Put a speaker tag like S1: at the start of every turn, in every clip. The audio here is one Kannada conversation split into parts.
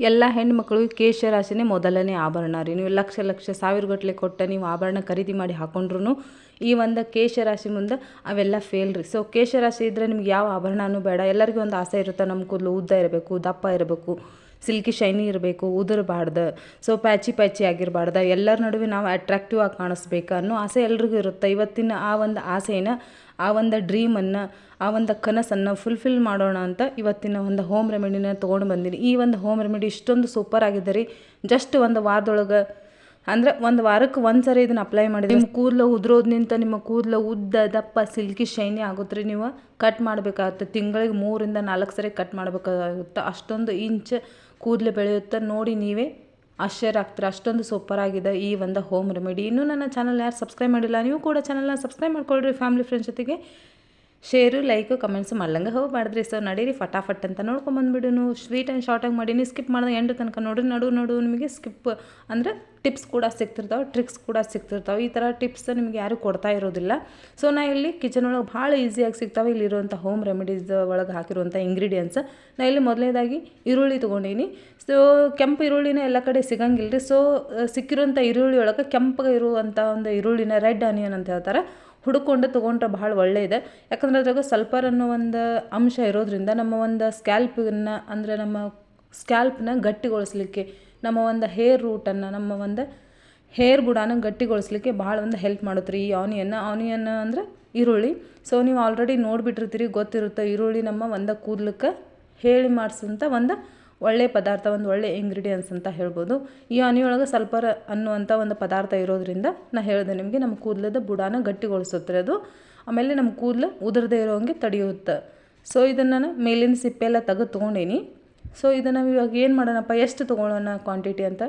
S1: ಎಲ್ಲ ಹೆಣ್ಮಕ್ಳು ಕೇಶ ರಾಶಿನೇ ಮೊದಲನೇ ಆಭರಣ ರೀ. ನೀವು ಲಕ್ಷ ಲಕ್ಷ ಸಾವಿರಗಟ್ಟಲೆ ಕೊಟ್ಟ ನೀವು ಆಭರಣ ಖರೀದಿ ಮಾಡಿ ಹಾಕೊಂಡ್ರು ಈ ಒಂದು ಕೇಶ ರಾಶಿ ಮುಂದೆ ಅವೆಲ್ಲ ಫೇಲ್ ರೀ. ಸೊ ಕೇಶ ರಾಶಿ ಇದ್ದರೆ ನಿಮ್ಗೆ ಯಾವ ಆಭರಣನೂ ಬೇಡ. ಎಲ್ಲರಿಗೂ ಒಂದು ಆಸೆ ಇರುತ್ತೆ. ನಮ್ಮ ಕೂದಲು ಉದ್ದ ಇರಬೇಕು, ದಪ್ಪ ಇರಬೇಕು. ಸಿಲ್ಕಿ ಶೈನಿ ಇರಬೇಕು, ಉದುರಬಾರ್ದು, ಸೊ ಪ್ಯಾಚಿ ಪ್ಯಾಚಿ ಆಗಿರಬಾರ್ದು, ಎಲ್ಲರ ನಡುವೆ ನಾವು ಅಟ್ರಾಕ್ಟಿವ್ ಆಗಿ ಕಾಣಿಸ್ಬೇಕು ಅನ್ನೋ ಆಸೆ ಎಲ್ರಿಗೂ ಇರುತ್ತೆ. ಇವತ್ತಿನ ಆ ಒಂದು ಆಸೆನ, ಆ ಒಂದು ಡ್ರೀಮನ್ನು ಆ ಒಂದು ಕನಸನ್ನು ಫುಲ್ಫಿಲ್ ಮಾಡೋಣ ಅಂತ ಇವತ್ತಿನ ಒಂದು ಹೋಮ್ ರೆಮಿಡಿನ ತೊಗೊಂಡು ಬಂದೀನಿ. ಈ ಒಂದು ಹೋಮ್ ರೆಮಿಡಿ ಇಷ್ಟೊಂದು ಸೂಪರ್ ಆಗಿದೆ ರೀ. ಜಸ್ಟ್ ಒಂದು ವಾರದೊಳಗೆ, ಅಂದರೆ ಒಂದು ವಾರಕ್ಕೆ ಒಂದು ಸರಿ ಇದನ್ನು ಅಪ್ಲೈ ಮಾಡಿದ್ರೆ ನಿಮ್ಮ ಕೂದಲು ಉದುರೋದ್ನಿಂತ ನಿಮ್ಮ ಕೂದಲು ಉದ್ದ ದಪ್ಪ ಸಿಲ್ಕಿ ಶೈನಿ ಆಗುತ್ತೆ ನೀವು. ಕಟ್ ಮಾಡಬೇಕಾಗುತ್ತೆ. ತಿಂಗಳಿಗೆ ಮೂರಿಂದ ನಾಲ್ಕು ಸರಿ ಕಟ್ ಮಾಡಬೇಕಾಗುತ್ತೆ. ಅಷ್ಟೊಂದು ಇಂಚ್ ಕೂದಲು ಬೆಳೆಯುತ್ತೆ ನೋಡಿ ನೀವೇ ಆಶ್ಚರ್ಯ ಆಗ್ತೀರ ಅಷ್ಟೊಂದು ಸೂಪರ್ ಆಗಿದೆ ಈ ಒಂದು ಹೋಮ್ ರೆಮಿಡಿ ಇನ್ನೂ ನನ್ನ ಚಾನಲ್ ಯಾರು ಸಬ್ಸ್ಕ್ರೈಬ್ ಮಾಡಿಲ್ಲ, ನೀವು ಕೂಡ ಚಾನಲ್ನ ಸಬ್ಸ್ಕ್ರೈಬ್ ಮಾಡ್ಕೊಳ್ರಿ ಫ್ಯಾಮಿಲಿ ಫ್ರೆಂಡ್ಸ್ ಜೊತೆಗೆ. ಶೇರು ಲೈಕು ಕಮೆಂಟ್ಸ್ ಮಾಡ್ಲಂಗೆ ಮಾಡಿದ್ರಿ. ಸರ್ ನಡೀರಿ ಫಟಾಫಟ್ ಅಂತ ನೋಡ್ಕೊಂಬಂದ್ಬಿಡುನು ಸ್ವೀಟ್ ಆ್ಯಂಡ್ ಶಾರ್ಟಾಗಿ ಮಾಡೀನಿ ಸ್ಕಿಪ್ ಮಾಡಿದ ಎಂಟು ತನಕ ನೋಡಿರಿ. ನಡು ನಡು ನಿಮಗೆ ಸ್ಕಿಪ್ ಅಂದರೆ ಟಿಪ್ಸ್ ಕೂಡ ಸಿಗ್ತಿರ್ತಾವೆ, ಟ್ರಿಕ್ಸ್ ಕೂಡ ಸಿಗ್ತಿರ್ತಾವೆ. ಈ ಥರ ಟಿಪ್ಸ್ ನಿಮ್ಗೆ ಯಾರು ಕೊಡ್ತಾ ಇರೋದಿಲ್ಲ. ಸೊ ನಾ ಇಲ್ಲಿ ಕಿಚನ್ ಒಳಗೆ ಭಾಳ ಈಸಿಯಾಗಿ ಸಿಗ್ತಾವೆ. ಇಲ್ಲಿರುವಂಥ ಹೋಮ್ ರೆಮಿಡೀಸ್ ಒಳಗೆ ಹಾಕಿರುವಂಥ ಇಂಗ್ರೀಡಿಯೆಂಟ್ಸ್ ನಾ ಇಲ್ಲಿ ಮೊದಲನೇದಾಗಿ ಈರುಳ್ಳಿ ತೊಗೊಂಡೀನಿ. ಸೊ ಕೆಂಪು ಈರುಳ್ಳಿನ ಎಲ್ಲ ಕಡೆ ಸಿಗಂಗಿಲ್ಲ ರೀ ಸೊ ಸಿಕ್ಕಿರುವಂಥ ಈರುಳ್ಳಿ ಒಳಗೆ ಕೆಂಪಗೆ ಇರುವಂಥ ಒಂದು ಈರುಳ್ಳಿನ ರೆಡ್ ಆನಿಯನ್ ಅಂತ ಹೇಳ್ತಾರೆ. ಹುಡುಕೊಂಡು ತೊಗೊಂಡ್ರೆ ಭಾಳ ಒಳ್ಳೆಯದೆ ಯಾಕಂದ್ರೆ ಅದ್ರಾಗ ಸಲ್ಫರ್ ಅನ್ನೋ ಒಂದು ಅಂಶ ಇರೋದ್ರಿಂದ ನಮ್ಮ ಒಂದು ಸ್ಕ್ಯಾಲ್ಪನ್ನು ಅಂದರೆ ನಮ್ಮ ಸ್ಕ್ಯಾಲ್ಪ್ನ ಗಟ್ಟಿಗೊಳಿಸ್ಲಿಕ್ಕೆ ನಮ್ಮ ಒಂದು ಹೇರ್ ರೂಟನ್ನು ನಮ್ಮ ಒಂದು ಹೇರ್ ಬುಡಾನ ಗಟ್ಟಿಗೊಳಿಸ್ಲಿಕ್ಕೆ ಭಾಳ ಒಂದು ಹೆಲ್ಪ್ ಮಾಡುತ್ತೆ ರೀ ಈ ಆನಿಯನ್ನ ಆನಿಯನ್ ಅಂದರೆ ಈರುಳ್ಳಿ. ಸೊ ನೀವು ಆಲ್ರೆಡಿ ನೋಡಿಬಿಟ್ಟಿರ್ತೀರಿ, ಗೊತ್ತಿರುತ್ತೆ, ಈರುಳ್ಳಿ ನಮ್ಮ ಒಂದು ಕೂದಲಕ್ಕೆ ಹೇಳಿ ಮಾಡಿಸುವಂಥ ಒಂದು ಒಳ್ಳೆಯ ಪದಾರ್ಥ, ಒಂದು ಒಳ್ಳೆ ಇಂಗ್ರೀಡಿಯೆಂಟ್ಸ್ ಅಂತ ಹೇಳ್ಬೋದು. ಈ ಆನಿಯೊಳಗೆ ಸ್ವಲ್ಪ ಅನ್ನುವಂಥ ಒಂದು ಪದಾರ್ಥ ಇರೋದ್ರಿಂದ ನಾ ಹೇಳಿದೆ ನಿಮಗೆ, ನಮ್ಮ ಕೂದಲದ ಬುಡಾನ ಗಟ್ಟಿಗೊಳಿಸುತ್ತೆ ಅದು. ಆಮೇಲೆ ನಮ್ಮ ಕೂದಲು ಉದುರದೇ ಇರೋಂಗೆ ತಡೆಯುತ್ತೆ. ಸೊ ಇದನ್ನು ನಾನು ಮೇಲಿನ ಸಿಪ್ಪೆ ಎಲ್ಲ ತೆಗೆದು ತೊಗೊಂಡೀನಿ. ಸೊ ಇದನ್ನು ಇವಾಗ ಏನು ಮಾಡೋಣಪ್ಪ? ಎಷ್ಟು ತೊಗೊಳ್ಳೋಣ ಕ್ವಾಂಟಿಟಿ ಅಂತ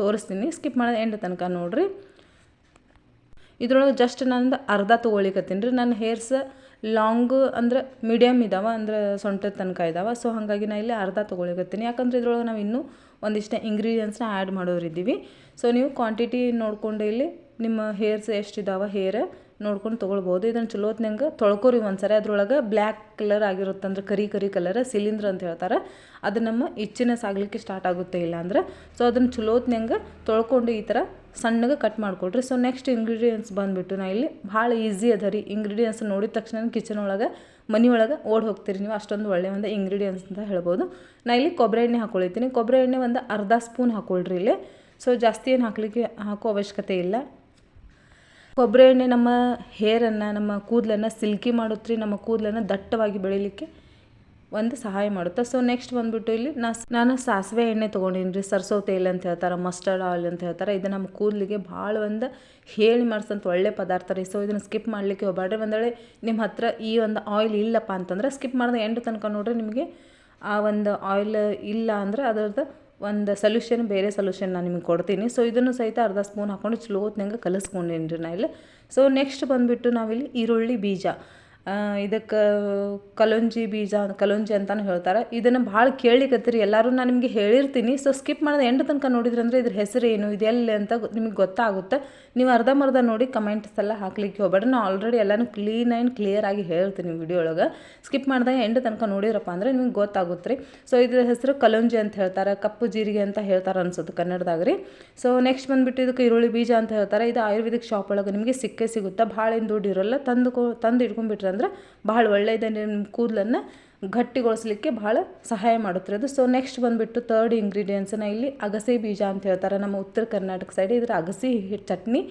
S1: ತೋರಿಸ್ತೀನಿ. ಸ್ಕಿಪ್ ಮಾಡೋದು ಎಂಡ್ ತನಕ ನೋಡಿರಿ. ಇದ್ರೊಳಗೆ ಜಸ್ಟ್ ನಂದು ಅರ್ಧ ತೊಗೊಳಿಕತ್ತೀನಿ ರೀ ನನ್ನ ಹೇರ್ಸ್ ಲಾಂಗ್ ಅಂದ್ರೆ ಮೀಡಿಯಮ್ ಇದಾವೆ, ಅಂದ್ರೆ ಸೊಂಟದ ತನಕ ಇದಾವೆ. ಸೊ ಹಾಗಾಗಿ ನಾನು ಇಲ್ಲಿ ಅರ್ಧ ತೊಗೊಳಿಕತ್ತೀನಿ ಯಾಕಂದ್ರೆ ಇದ್ರೊಳಗೆ ನಾವು ಇನ್ನೂ ಒಂದಿಷ್ಟು ಇಂಗ್ರೀಡಿಯೆಂಟ್ಸ್ನ ಆ್ಯಡ್ ಮಾಡೋರಿದ್ದೀವಿ. ಸೊ ನೀವು ಕ್ವಾಂಟಿಟಿ ನೋಡಿಕೊಂಡು ಇಲ್ಲಿ ನಿಮ್ಮ ಹೇರ್ಸ್ ಎಷ್ಟಿದಾವ ಹೇರ್ ನೋಡ್ಕೊಂಡು ತೊಗೊಳ್ಬೋದು. ಇದನ್ನು ಚಲೋತ್ನಂಗೆ ತೊಳ್ಕೊರಿ ಒಂದ್ಸರಿ. ಅದ್ರೊಳಗೆ ಬ್ಲ್ಯಾಕ್ ಕಲರ್ ಆಗಿರುತ್ತೆ ಅಂದ್ರೆ ಕರಿ ಕರಿ ಕಲರ್ ಸಿಲಿಂಡ್ರ್ ಅಂತ ಹೇಳ್ತಾರೆ. ಅದು ನಮ್ಮ ಇಚ್ಚಿನೆಸ್ ಆಗಲಿಕ್ಕೆ ಸ್ಟಾರ್ಟ್ ಆಗುತ್ತೆ ಇಲ್ಲ ಅಂದ್ರೆ. ಸೊ ಅದನ್ನು ಚಲೋತ್ನಂಗೆ ತೊಳ್ಕೊಂಡು ಈ ಥರ ಸಣ್ಣಗೆ ಕಟ್ ಮಾಡಿಕೊಡ್ರಿ. ಸೊ ನೆಕ್ಸ್ಟ್ ಇಂಗ್ರೀಡಿಯೆಂಟ್ಸ್ ಬಂದುಬಿಟ್ಟು ನಾ ಇಲ್ಲಿ ಭಾಳ ಈಸಿ ಅದ ರೀ. ಇಂಗ್ರೀಡಿಯೆಂಟ್ಸ್ ನೋಡಿದ ತಕ್ಷಣ ಕಿಚನ್ ಒಳಗೆ, ಮನೆ ಒಳಗೆ ಓಡಿ ಹೋಗ್ತೀರಿ ನೀವು. ಅಷ್ಟೊಂದು ಒಳ್ಳೆಯ ಒಂದು ಇಂಗ್ರೀಡಿಯೆಂಟ್ಸ್ ಅಂತ ಹೇಳ್ಬೋದು. ನಾ ಇಲ್ಲಿ ಕೊಬ್ಬರಿ ಎಣ್ಣೆ ಹಾಕ್ಕೊಳಿತೀನಿ ಕೊಬ್ಬರಿ ಎಣ್ಣೆ ಒಂದು ಅರ್ಧ ಸ್ಪೂನ್ ಹಾಕ್ಕೊಳ್ರಿ ಇಲ್ಲಿ. ಸೊ ಜಾಸ್ತಿ ಏನು ಹಾಕಲಿಕ್ಕೆ ಹಾಕೋ ಅವಶ್ಯಕತೆ ಇಲ್ಲ. ಕೊಬ್ಬರಿ ಎಣ್ಣೆ ನಮ್ಮ ಹೇರನ್ನು, ನಮ್ಮ ಕೂದಲನ್ನು ಸಿಲ್ಕಿ ಮಾಡುತ್ತೆ ನಮ್ಮ ಕೂದಲನ್ನು ದಟ್ಟವಾಗಿ ಬೆಳಿಲಿಕ್ಕೆ ಒಂದು ಸಹಾಯ ಮಾಡುತ್ತೆ. ಸೊ ನೆಕ್ಸ್ಟ್ ಬಂದುಬಿಟ್ಟು ಇಲ್ಲಿ ನಾ ನಾನು ಸಾಸಿವೆ ಎಣ್ಣೆ ತೊಗೊಂಡಿನಿ ರೀ ಸರ್ಸೋ ತೈಲ್ ಅಂತ ಹೇಳ್ತಾರೆ ಮಸ್ಟರ್ಡ್ ಆಯಿಲ್ ಅಂತ ಹೇಳ್ತಾರೆ. ಇದು ನಮ್ಮ ಕೂದಲಿಗೆ ಭಾಳ ಒಂದು ಹೇಳಿ ಮಾಡಿಸೋಂಥ ಒಳ್ಳೆ ಪದಾರ್ಥ ರೀ. ಸೊ ಇದನ್ನು ಸ್ಕಿಪ್ ಮಾಡಲಿಕ್ಕೆ ಹೋಗಬೇಡ್ರಿ ಒಂದು ವೇಳೆ ನಿಮ್ಮ ಹತ್ರ ಈ ಒಂದು ಆಯಿಲ್ ಇಲ್ಲಪ್ಪ ಅಂತಂದ್ರೆ ಸ್ಕಿಪ್ ಮಾಡಿದ ಎಂಟು ತನಕ ನೋಡ್ರಿ ನಿಮಗೆ ಆ ಒಂದು ಆಯಿಲ್ ಇಲ್ಲ ಅಂದರೆ ಅದರದ್ದು ಒಂದು ಸೊಲ್ಯೂಷನ್ ಬೇರೆ ಸೊಲ್ಯೂಷನ್ ನಾನು ನಿಮಗೆ ಕೊಡ್ತೀನಿ. ಸೊ ಇದನ್ನು ಸಹಿತ ಅರ್ಧ ಸ್ಪೂನ್ ಹಾಕ್ಕೊಂಡು ಚಲೋ ಹೊತ್ನಂಗೆ ಕಲಿಸ್ಕೊಂಡೇನಿ ನಾ ಇಲ್ಲಿ. ಸೊ ನೆಕ್ಸ್ಟ್ ಬಂದುಬಿಟ್ಟು ನಾವಿಲ್ಲಿ ಈರುಳ್ಳಿ ಬೀಜ. ಇದಕ್ಕೆ ಕಲೊಂಜಿ ಬೀಜ, ಕಲೋಂಜಿ ಅಂತಲೂ ಹೇಳ್ತಾರೆ. ಇದನ್ನು ಭಾಳ ಕೇಳಿಕತ್ತೀರಿ. ಎಲ್ಲರೂ ನಾನು ನಿಮಗೆ ಹೇಳಿರ್ತೀನಿ. ಸೊ ಸ್ಕಿಪ್ ಮಾಡೋದು ಎಂಟು ತನಕ ನೋಡಿದ್ರೆ ಅಂದರೆ ಇದ್ರ ಹೆಸರು ಏನು ಇದೆಲ್ಲ ಅಂತ ನಿಮಗೆ ಗೊತ್ತಾಗುತ್ತೆ. ನೀವು ಅರ್ಧಂಬರ್ಧ ನೋಡಿ ಕಮೆಂಟ್ಸ್ ಎಲ್ಲ ಹಾಕ್ಲಿಕ್ಕೆ ಹೋಗ್ಬೇಡ್ರಿ ನಾನು ಆಲ್ರೆಡಿ ಎಲ್ಲನೂ ಕ್ಲೀನ್ ಆ್ಯಂಡ್ ಕ್ಲಿಯರ್ ಆಗಿ ಹೇಳ್ತೀನಿ ವಿಡಿಯೋ ಒಳಗೆ ಸ್ಕಿಪ್ ಮಾಡಿದಾಗ ಎಂಡ್ ತನಕ ನೋಡಿರಪ್ಪ ಅಂದರೆ ನಿಮಗೆ ಗೊತ್ತಾಗುತ್ತೆ ರೀ ಸೊ ಇದ್ರ ಹೆಸರು ಕಲೊಂಜಿ ಅಂತ ಹೇಳ್ತಾರೆ. ಕಪ್ಪು ಜೀರಿಗೆ ಅಂತ ಹೇಳ್ತಾರೆ ಅನ್ಸುತ್ತೆ ಕನ್ನಡದಾಗ ರೀ ಸೊ ನೆಕ್ಸ್ಟ್ ಬಂದುಬಿಟ್ಟು ಇದಕ್ಕೆ ಈರುಳ್ಳಿ ಬೀಜ ಅಂತ ಹೇಳ್ತಾರೆ. ಇದು ಆಯುರ್ವೇದಿಕ್ ಶಾಪ್ ಒಳಗೆ ನಿಮಗೆ ಸಿಕ್ಕೇ ಸಿಗುತ್ತೆ. ಭಾಳ ಏನು ದುಡ್ಡು ಇರೋಲ್ಲ. ತಂದು ತಂದು ಇಟ್ಕೊಂಡ್ಬಿಟ್ರೆ ಅಂದ್ರೆ ಭಾಳ ಒಳ್ಳೆಯದೇ ನಿಮ್ಮ ಕೂದಲನ್ನು ಗಟ್ಟಿಗೊಳಿಸ್ಲಿಕ್ಕೆ ಭಾಳ ಸಹಾಯ ಮಾಡುತ್ತೆ ಅದು. ಸೊ ನೆಕ್ಸ್ಟ್ ಬಂದುಬಿಟ್ಟು ತರ್ಡ್ ಇಂಗ್ರೀಡಿಯೆಂಟ್ಸನ್ನ ಇಲ್ಲಿ ಅಗಸೆ ಬೀಜ ಅಂತ ಹೇಳ್ತಾರೆ. ನಮ್ಮ ಉತ್ತರ ಕರ್ನಾಟಕ ಸೈಡ್ ಇದ್ರ ಅಗಸಿ ಚಟ್ನಿ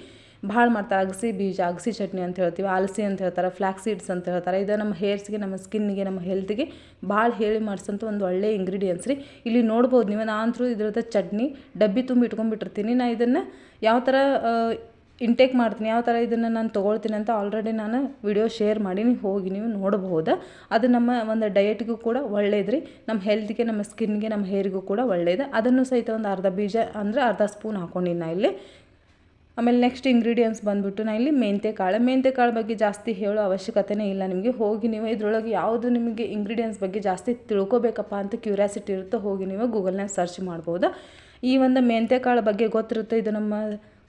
S1: ಭಾಳ ಮಾಡ್ತಾರೆ ಅಗಸಿ ಬೀಜ, ಅಗಸಿ ಚಟ್ನಿ ಅಂತ ಹೇಳ್ತೀವಿ. ಆಲಸಿ ಅಂತ ಹೇಳ್ತಾರೆ ಫ್ಲ್ಯಾಕ್ ಸೀಡ್ಸ್ ಅಂತ ಹೇಳ್ತಾರೆ. ಇದು ನಮ್ಮ ಹೇರ್ಸ್ಗೆ ನಮ್ಮ ಸ್ಕಿನ್ಗೆ ನಮ್ಮ ಹೆಲ್ತ್ಗೆ ಭಾಳ ಹೇಳಿ ಮಾಡಿಸೋಂಥ ಒಂದು ಒಳ್ಳೆಯ ಇಂಗ್ರೀಡಿಯೆಂಟ್ಸ್ ರೀ. ಇಲ್ಲಿ ನೋಡ್ಬೋದು ನೀವು ನಾನಂತರೂ ಇದ್ರದ್ದು ಚಟ್ನಿ ಡಬ್ಬಿ ತುಂಬಿ ಇಟ್ಕೊಂಡ್ಬಿಟ್ಟಿರ್ತೀನಿ. ನಾನು ಇದನ್ನು ಯಾವ ಥರ ಇಂಟೇಕ್ ಮಾಡ್ತೀನಿ, ಯಾವ ಥರ ಇದನ್ನು ನಾನು ತೊಗೊಳ್ತೀನಿ ಅಂತ ಆಲ್ರೆಡಿ ನಾನು ವಿಡಿಯೋ ಶೇರ್ ನೀವು ಹೋಗಿ ನೀವು ನೋಡಬಹುದು. ಅದು ನಮ್ಮ ಒಂದು ಡಯೆಟ್ಗೂ ಕೂಡ ಒಳ್ಳೇದ್ರಿ. ನಮ್ಮ ಹೆಲ್ತ್ಗೆ ನಮ್ಮ ಸ್ಕಿನ್ಗೆ ನಮ್ಮ ಹೇರಿಗೂ ಕೂಡ ಒಳ್ಳೇದು. ಅದನ್ನು ಸಹಿತ ಒಂದು ಅರ್ಧ ಬೀಜ ಅಂದರೆ ಅರ್ಧ ಸ್ಪೂನ್ ಹಾಕೊಂಡಿನಿ ನಾ ಇಲ್ಲಿ. ಆಮೇಲೆ ನೆಕ್ಸ್ಟ್ ಇಂಗ್ರೀಡಿಯೆಂಟ್ಸ್ ಬಂದುಬಿಟ್ಟು ನಾ ಇಲ್ಲಿ ಮೆಂತೆ ಕಾಳು ಮೆಂತೆ ಕಾಳು ಬಗ್ಗೆ ಜಾಸ್ತಿ ಹೇಳೋ ಅವಶ್ಯಕತೆನೇ ಇಲ್ಲ ನಿಮಗೆ. ಹೋಗಿ ನೀವು ಇದರೊಳಗೆ ಯಾವುದು ನಿಮಗೆ ಇಂಗ್ರೀಡಿಯೆಂಟ್ಸ್ ಬಗ್ಗೆ ಜಾಸ್ತಿ ತಿಳ್ಕೊಬೇಕಪ್ಪ ಅಂತ ಕ್ಯೂರಿಯಾಸಿಟಿ ಇರುತ್ತೋ ಹೋಗಿ ನೀವು ಗೂಗಲ್ನಾಗ ಸರ್ಚ್ ಮಾಡ್ಬೋದು ಈ ಒಂದು ಮೆಂತೆ ಕಾಳು ಬಗ್ಗೆ ಗೊತ್ತಿರುತ್ತೆ, ಇದು ನಮ್ಮ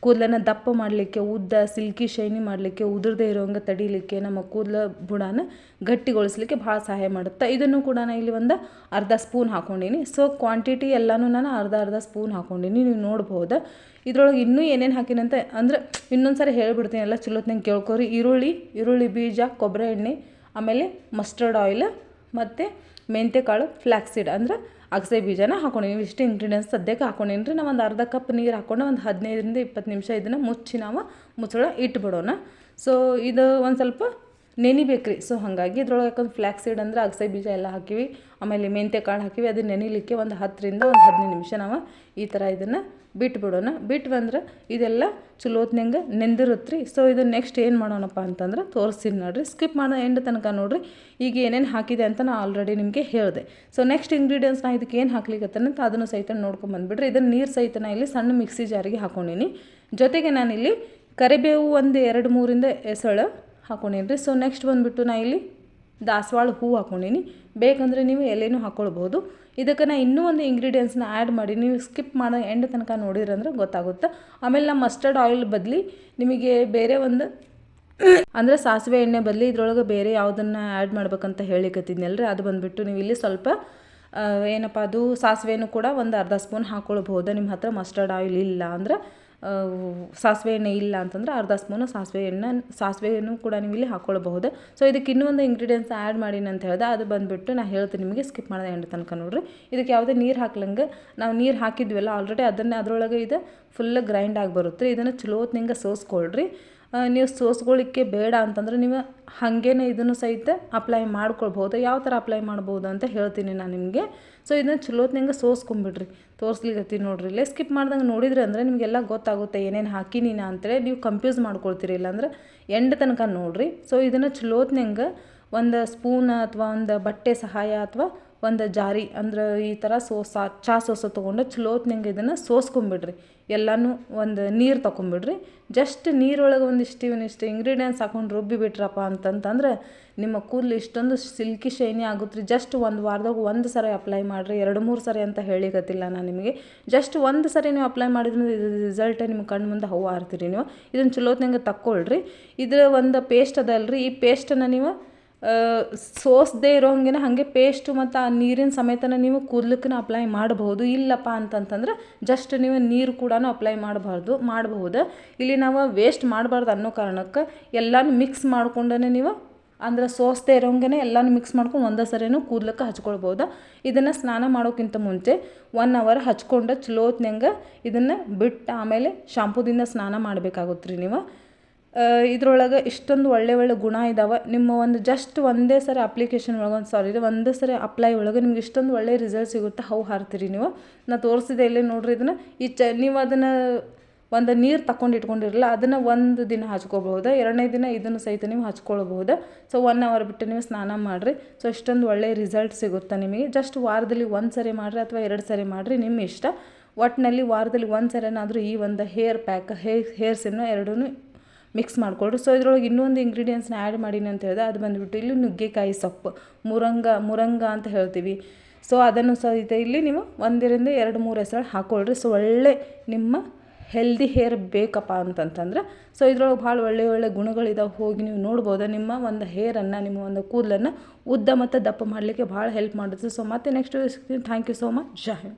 S1: ಕೂದಲನ್ನು ದಪ್ಪ ಮಾಡಲಿಕ್ಕೆ, ಉದ್ದ, ಸಿಲ್ಕಿ, ಶೈನಿ ಮಾಡಲಿಕ್ಕೆ, ಉದುರದೇ ಇರೋಂಗೆ ತಡಿಲಿಕ್ಕೆ, ನಮ್ಮ ಕೂದಲ ಬುಡಾನ ಗಟ್ಟಿಗೊಳಿಸ್ಲಿಕ್ಕೆ ಭಾಳ ಸಹಾಯ ಮಾಡುತ್ತೆ? ಇದನ್ನು ಕೂಡ ನಾನು ಇಲ್ಲಿ ಒಂದು ಅರ್ಧ ಸ್ಪೂನ್ ಹಾಕ್ಕೊಂಡೀನಿ ಸೊ ಕ್ವಾಂಟಿಟಿ ಎಲ್ಲನೂ ನಾನು ಅರ್ಧ ಅರ್ಧ ಸ್ಪೂನ್ ಹಾಕ್ಕೊಂಡೀನಿ ನೀವು ನೋಡ್ಬೋದು. ಇದ್ರೊಳಗೆ ಇನ್ನೂ ಏನೇನು ಹಾಕಿನಂತ ಅಂದ್ರೆ ಇನ್ನೊಂದು ಸಾರಿ ಹೇಳ್ಬಿಡ್ತೀನಿ, ಎಲ್ಲ ಚಲೋತ್ನಂಗೆ ಕೇಳ್ಕೊರಿ. ಈರುಳ್ಳಿ ಈರುಳ್ಳಿ ಬೀಜ ಕೊಬ್ಬರಿ ಎಣ್ಣೆ, ಆಮೇಲೆ ಮಸ್ಟರ್ಡ್ ಆಯಿಲ್ ಮತ್ತು ಮೆಂತ್ಯಕಾಳು ಫ್ಲ್ಯಾಕ್ಸೀಡ್ ಅಂದ್ರೆ ಅಗಸೆ ಬೀಜನ ಹಾಕೊಂಡಿನಿ. ಇಷ್ಟು ಇಂಗ್ರೀಡಿಯೆಂಟ್ಸ್ ಸದ್ಯಕ್ಕೆ ಹಾಕೊಂಡೀನಿ ರೀ. ನಾವು ಒಂದು ಅರ್ಧ ಕಪ್ ನೀರು ಹಾಕ್ಕೊಂಡು ಒಂದು ಹದಿನೈದರಿಂದ ಇಪ್ಪತ್ತು ನಿಮಿಷ ಇದನ್ನು ಮುಚ್ಚಿ ನಾವು ಮುಚ್ಚಳ ಇಟ್ಬಿಡೋಣ. ಸೊ ಇದು ಒಂದು ಸ್ವಲ್ಪ ನೆನಿಬೇಕು ರೀ ಸೊ ಹಾಗಾಗಿ ಇದ್ರೊಳಗೆ ಯಾಕಂದ್ರೆ ಫ್ಲ್ಯಾಕ್ ಸೀಡ್ ಅಂದ್ರೆ ಅಗಸೆ ಬೀಜ ಎಲ್ಲ ಹಾಕಿವಿ. ಆಮೇಲೆ ಮೆಂತ್ಯ ಕಾಳು ಹಾಕಿವಿ. ಅದನ್ನ ನೆನಿಲಿಕ್ಕೆ ಒಂದು ಹತ್ತರಿಂದ ಒಂದು ಹದಿನೈದು ನಿಮಿಷ ನಾವು ಈ ಥರ ಇದನ್ನು ಬಿಟ್ಟು ಬಿಡೋಣ ಬಿಟ್ಟು ಬಂದ್ರೆ ಇದೆಲ್ಲ ಚಲೋತ್ನಂಗೆ ನೆಂದಿರುತ್ತೆ ರೀ ಸೊ ಇದು ನೆಕ್ಸ್ಟ್ ಏನು ಮಾಡೋಣಪ್ಪ ಅಂತಂದ್ರೆ ತೋರಿಸ್ತೀನಿ ನೋಡಿರಿ. ಸ್ಕಿಪ್ ಮಾಡೋ ಎಂಡ್ ತನಕ ನೋಡಿರಿ. ಈಗ ಏನೇನು ಹಾಕಿದೆ ಅಂತ ನಾನು ಆಲ್ರೆಡಿ ನಿಮಗೆ ಹೇಳಿದೆ. ಸೊ ನೆಕ್ಸ್ಟ್ ಇಂಗ್ರೀಡಿಯೆಂಟ್ಸ್ ನಾ ಇದಕ್ಕೆ ಏನು ಹಾಕ್ಲಿಕ್ಕತ್ತಂತ ಅದನ್ನು ಸಹಿತ ನೋಡ್ಕೊಂಡು ಬಂದುಬಿಡ್ರಿ. ಇದನ್ನು ನೀರು ಸಹಿತ ನಾನು ಇಲ್ಲಿ ಸಣ್ಣ ಮಿಕ್ಸಿ ಜಾರಿಗೆ ಹಾಕೊಂಡಿನಿ. ಜೊತೆಗೆ ನಾನಿಲ್ಲಿ ಕರಿಬೇವು ಒಂದು ಎರಡು ಮೂರಿಂದ ಎಸಳು ಹಾಕೊಂಡೀನಿ ರೀ ಸೊ ನೆಕ್ಸ್ಟ್ ಬಂದುಬಿಟ್ಟು ನಾ ಇಲ್ಲಿ ದಾಸವಾಳ ಹೂವು ಹಾಕೊಂಡೀನಿ. ಬೇಕಂದರೆ ನೀವು ಎಲೆನೂ ಹಾಕ್ಕೊಳ್ಬೋದು ಇದಕ್ಕೆ ನಾ ಇನ್ನೂ ಒಂದು ಇಂಗ್ರೀಡಿಯೆಂಟ್ಸ್ನ ಆ್ಯಡ್ ಮಾಡಿ, ನೀವು ಸ್ಕಿಪ್ ಮಾಡೋ ಎಂಡ್ ತನಕ ನೋಡಿದ್ರಂದ್ರೆ ಗೊತ್ತಾಗುತ್ತೆ. ಆಮೇಲೆ ನಾ ಮಸ್ಟರ್ಡ್ ಆಯಿಲ್ ಬದಲಿ ನಿಮಗೆ ಬೇರೆ ಒಂದು ಅಂದರೆ ಸಾಸಿವೆ ಎಣ್ಣೆ ಬದಲಿ ಇದ್ರೊಳಗೆ ಬೇರೆ ಯಾವುದನ್ನು ಆ್ಯಡ್ ಮಾಡ್ಬೇಕಂತ ಹೇಳಿಕತ್ತಿದ್ನಲ್ರಿ. ಅದು ಬಂದುಬಿಟ್ಟು ನೀವು ಇಲ್ಲಿ ಸ್ವಲ್ಪ ಏನಪ್ಪ ಅದು ಸಾಸಿವೆನೂ ಕೂಡ ಒಂದು ಅರ್ಧ ಸ್ಪೂನ್ ಹಾಕ್ಕೊಳ್ಬೋದು ನಿಮ್ಮ ಹತ್ರ ಮಸ್ಟರ್ಡ್ ಆಯಿಲ್ ಇಲ್ಲ ಅಂದ್ರೆ ಸಾಸಿವೆ ಎಣ್ಣೆ ಇಲ್ಲ ಅಂತಂದ್ರೆ ಅರ್ಧ ಸ್ಪೂನು ಸಾಸಿವೆ ಎಣ್ಣೆ ಸಾಸಿವೆಯನ್ನು ಕೂಡ ನೀವು ಇಲ್ಲಿ ಹಾಕ್ಕೊಳ್ಬಹುದು. ಸೊ ಇದಕ್ಕೆ ಇನ್ನೊಂದು ಇಂಗ್ರೀಡಿಯೆಂಟ್ಸ್ ಆ್ಯಡ್ ಮಾಡೀನಿ ಅಂತ ಹೇಳಿದೆ, ಅದು ಬಂದುಬಿಟ್ಟು ನಾನು ಹೇಳ್ತೀನಿ ನಿಮಗೆ ಸ್ಕಿಪ್ ಮಾಡಿದೆ ಎಂಡ್ ತನಕ ನೋಡಿರಿ. ಇದಕ್ಕೆ ಯಾವುದೇ ನೀರು ಹಾಕ್ಲಂಗೆ, ನಾವು ನೀರು ಹಾಕಿದ್ವಲ್ಲ ಆಲ್ರೆಡಿ ಅದನ್ನೇ ಅದರೊಳಗೆ ಇದು ಫುಲ್ ಗ್ರೈಂಡ್ ಆಗಿ ಬರುತ್ತೆ ಇದನ್ನು ಚಲೋತ್ನಿಂಗೆ ಸೋಸ್ಕೊಳ್ರಿ. ನೀವು ಸೋಸ್ಕೊಳ್ಳಿಕ್ಕೆ ಬೇಡ ಅಂತಂದ್ರೆ ನೀವು ಹಾಗೇನೆ ಇದನ್ನು ಸಹಿತ ಅಪ್ಲೈ ಮಾಡ್ಕೊಳ್ಬೋದು ಯಾವ ಥರ ಅಪ್ಲೈ ಮಾಡ್ಬೋದು ಅಂತ ಹೇಳ್ತೀನಿ ನಾನು ನಿಮಗೆ. ಸೊ ಇದನ್ನು ಚಲೋತ್ನಂಗೆ ಸೋಸ್ಕೊಂಬಿಡ್ರಿ ತೋರಿಸ್ಲಿಕ್ಕೆ ನೋಡ್ರಿ. ಇಲ್ಲೇ ಸ್ಕಿಪ್ ಮಾಡ್ದಂಗೆ ನೋಡಿದ್ರಿ ಅಂದರೆ ನಿಮಗೆಲ್ಲ ಗೊತ್ತಾಗುತ್ತೆ ಏನೇನು ಹಾಕಿನಿ ನಾ ಅಂತೇಳಿ ನೀವು ಕನ್ಫ್ಯೂಸ್ ಮಾಡ್ಕೊಳ್ತೀರಿ. ಇಲ್ಲಾಂದ್ರೆ ಎಂಡ್ ತನಕ ನೋಡಿರಿ. ಸೊ ಇದನ್ನು ಚಲೋತ್ನಂಗೆ ಒಂದು ಸ್ಪೂನ್ ಅಥವಾ ಒಂದು ಬಟ್ಟೆ ಸಹಾಯ ಅಥವಾ ಒಂದು ಜಾರಿ ಅಂದ್ರೆ ಈ ಥರ ಸೋಸಾ, ಚಾ ಸೋಸ ತೊಗೊಂಡು ಚಲೋತ್ನಂಗೆ ಇದನ್ನು ಸೋಸ್ಕೊಂಬಿಡ್ರಿ. ಎಲ್ಲನೂ ಒಂದು ನೀರು ತೊಗೊಂಬಿಡ್ರಿ ಜಸ್ಟ್ ನೀರೊಳಗೆ ಒಂದಿಷ್ಟು ಇವನಿಷ್ಟು ಇಂಗ್ರೀಡಿಯೆಂಟ್ಸ್ ಹಾಕೊಂಡು ರುಬ್ಬಿ ಬಿಟ್ರಪ್ಪ ಅಂತಂತಂದ್ರೆ ನಿಮ್ಮ ಕೂದಲು ಇಷ್ಟೊಂದು ಸಿಲ್ಕಿ ಶೈನಿ ಆಗುತ್ತೆ ಜಸ್ಟ್ ಒಂದು ವಾರದಾಗ ಒಂದು ಸರಿ ಅಪ್ಲೈ ಮಾಡಿರಿ. ಎರಡು, ಮೂರು ಸರಿ ಅಂತ ಹೇಳಿಕತ್ತಿಲ್ಲ ನಾನು ನಿಮಗೆ. ಜಸ್ಟ್ ಒಂದು ಸರಿ ನೀವು ಅಪ್ಲೈ ಮಾಡಿದ್ರೆ ರಿಸಲ್ಟ್ ನಿಮ್ಮ ಕಣ್ಣು ಮುಂದೆ ಹೂವು ಆರ್ತೀರಿ ನೀವು. ಇದನ್ನು ಚಲೋತ್ನಂಗೆ ತಕ್ಕೊಳ್ರಿ. ಇದ್ರ ಒಂದು ಪೇಸ್ಟ್ ಅದಲ್ರಿ. ಈ ಪೇಸ್ಟನ್ನು ನೀವು ಸೋಸದೇ ಇರೋ ಹಂಗೆ ಹಾಗೆ ಪೇಸ್ಟು ಮತ್ತು ಆ ನೀರಿನ ಸಮೇತನ ನೀವು ಕೂದಲಕ್ಕೂ ಅಪ್ಲೈ ಮಾಡಬಹುದು. ಇಲ್ಲಪ್ಪ ಅಂತಂತಂದ್ರೆ ಜಸ್ಟ್ ನೀವು ನೀರು ಕೂಡ ಅಪ್ಲೈ ಮಾಡಬಾರ್ದು, ಮಾಡಬಹುದು. ಇಲ್ಲಿ ನಾವು ವೇಸ್ಟ್ ಮಾಡಬಾರ್ದು ಅನ್ನೋ ಕಾರಣಕ್ಕೆ ಎಲ್ಲನೂ ಮಿಕ್ಸ್ ಮಾಡ್ಕೊಂಡೇ ನೀವು ಅಂದ್ರೆ ಸೋಸದೇ ಇರೋಂಗೆ ಎಲ್ಲನೂ ಮಿಕ್ಸ್ ಮಾಡ್ಕೊಂಡು ಒಂದೇ ಸರಿನೂ ಕೂದ್ಲಕ್ಕೆ ಹಚ್ಕೊಳ್ಬೋದು. ಇದನ್ನು ಸ್ನಾನ ಮಾಡೋಕ್ಕಿಂತ ಮುಂಚೆ ಒನ್ ಅವರ್ ಹಚ್ಕೊಂಡು ಚಲೋತ್ನಂಗೆ ಇದನ್ನು ಬಿಟ್ಟು ಆಮೇಲೆ ಶಾಂಪೂದಿಂದ ಸ್ನಾನ ಮಾಡಬೇಕಾಗುತ್ತೆ ರೀ ನೀವು. ಇದ್ರೊಳಗೆ ಇಷ್ಟೊಂದು ಒಳ್ಳೆ ಒಳ್ಳೆ ಗುಣ ಇದ್ದಾವೆ ನಿಮ್ಮ ಒಂದು ಜಸ್ಟ್ ಒಂದೇ ಸರಿ ಅಪ್ಲಿಕೇಶನ್ ಒಳಗೆ ಒಂದು ಸಾರಿ ಒಂದೇ ಸರಿ ಅಪ್ಲೈ ಒಳಗೆ ನಿಮ್ಗೆ ಇಷ್ಟೊಂದು ಒಳ್ಳೆ ರಿಸಲ್ಟ್ ಸಿಗುತ್ತೆ ಹೌ ಹಾರ್ತೀರಿ ನೀವು. ನಾ ತೋರಿಸಿದೆ ಇಲ್ಲಿ ನೋಡ್ರಿ ಇದನ್ನು. ಈ ಚ, ನೀವು ಅದನ್ನು ಒಂದು ನೀರು ತಗೊಂಡು ಇಟ್ಕೊಂಡಿರಲ್ಲ, ಅದನ್ನು ಒಂದು ದಿನ ಹಚ್ಕೋಬಹುದು. ಎರಡನೇ ದಿನ ಇದನ್ನು ಸಹಿತ ನೀವು ಹಚ್ಕೊಳ್ಬಹುದು. ಸೊ ಒನ್ ಅವರ್ ಬಿಟ್ಟು ನೀವು ಸ್ನಾನ ಮಾಡಿರಿ. ಸೊ ಇಷ್ಟೊಂದು ಒಳ್ಳೆ ರಿಸಲ್ಟ್ ಸಿಗುತ್ತೆ ನಿಮಗೆ. ಜಸ್ಟ್ ವಾರದಲ್ಲಿ ಒಂದು ಸರಿ ಮಾಡಿರಿ ಅಥವಾ ಎರಡು ಸರಿ ಮಾಡಿರಿ, ನಿಮ್ಮ ಇಷ್ಟ. ಒಟ್ಟಿನಲ್ಲಿ ವಾರದಲ್ಲಿ ಒಂದು ಸರಿನಾದರೂ ಈ ಒಂದು ಹೇರ್ ಪ್ಯಾಕ್ ಹೇರ್ ಹೇರ್ಸಿನ ಎರಡೂ ಮಿಕ್ಸ್ ಮಾಡಿಕೊಡ್ರಿ ಸೊ ಇದ್ರೊಳಗೆ ಇನ್ನೊಂದು ಇಂಗ್ರೀಡಿಯೆಂಟ್ಸ್ನ ಆ್ಯಡ್ ಮಾಡೀನಿ ಅಂತ ಹೇಳಿದೆ, ಅದು ಬಂದುಬಿಟ್ಟು ಇಲ್ಲಿ ನುಗ್ಗೆಕಾಯಿ ಸೊಪ್ಪು, ಮುರಂಗ ಮುರಂಗ ಅಂತ ಹೇಳ್ತೀವಿ. ಸೊ ಅದನ್ನು ಸಹಿತ ಇಲ್ಲಿ ನೀವು ಒಂದರಿಂದ ಎರಡು ಮೂರು ಹೆಸರು ಹಾಕ್ಕೊಳ್ರಿ ಸೊ ಒಳ್ಳೆ ನಿಮ್ಮ ಹೆಲ್ದಿ ಹೇರ್ ಬೇಕಪ್ಪ ಅಂತಂತಂದ್ರೆ ಸೊ ಇದ್ರೊಳಗೆ ಭಾಳ ಒಳ್ಳೆ ಒಳ್ಳೆ ಗುಣಗಳಿದಾವೆ. ಹೋಗಿ ನೀವು ನೋಡ್ಬೋದು, ನಿಮ್ಮ ಒಂದು ಹೇರನ್ನು ನಿಮ್ಮ ಒಂದು ಕೂದಲನ್ನು ಉದ್ದ ಮತ್ತು ದಪ್ಪ ಮಾಡಲಿಕ್ಕೆ ಭಾಳ ಹೆಲ್ಪ್ ಮಾಡುತ್ತೆ. ಸೊ ಮತ್ತೆ next thank you so much Jai